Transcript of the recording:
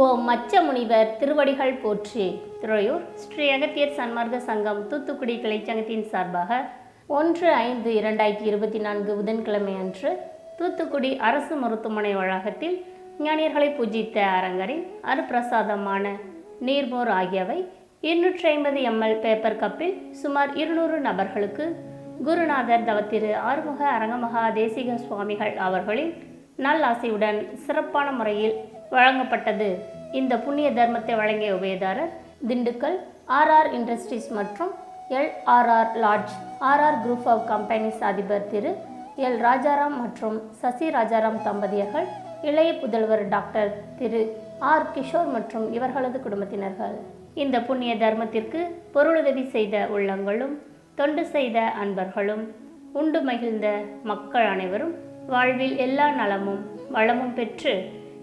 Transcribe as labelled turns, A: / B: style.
A: ஓ மச்ச முனிவர் திருவடிகள் போற்றி. துறையூர் ஸ்ரீ அகத்தியர் சன்மார்க்க சங்கம் தூத்துக்குடி கிளைச்சங்கத்தின் சார்பாக ஒன்று ஐந்து இரண்டாயிரத்தி இருபத்தி நான்கு புதன்கிழமை அன்று தூத்துக்குடி அரசு மருத்துவமனை வளாகத்தில் ஞானியர்களை பூஜித்த அரங்கரின் அருப்பிரசாதமான நீர்மோர் ஆகியவை இருநூற்றி ஐம்பது எம்எல் பேப்பர் கப்பில் சுமார் இருநூறு நபர்களுக்கு குருநாதர் தவத்திரு ஆறுமுக அரங்கமகா தேசிக சுவாமிகள் அவர்களின் நல்லாசையுடன் சிறப்பான முறையில் வழங்கப்பட்டது. இந்த புண்ணிய தர்மத்தை வழங்கிய உபயதாரர் திண்டுக்கல் ஆர்ஆர் இண்டஸ்ட்ரீஸ் மற்றும் LRR lodge RR group of companies அதிபர் திரு எல் ராஜாராம் மற்றும் சசி ராஜாராம் தம்பதியர்கள் இளைய புதல்வர் டாக்டர் திரு ஆர் கிஷோர் மற்றும் இவர்களது குடும்பத்தினர்கள். இந்த புண்ணிய தர்மத்திற்கு பொருளுதவி செய்த உள்ளங்களும் தொண்டு செய்த அன்பர்களும் உண்டு மகிழ்ந்த மக்கள் அனைவரும் வாழ்வில் எல்லா நலமும் வளமும் பெற்று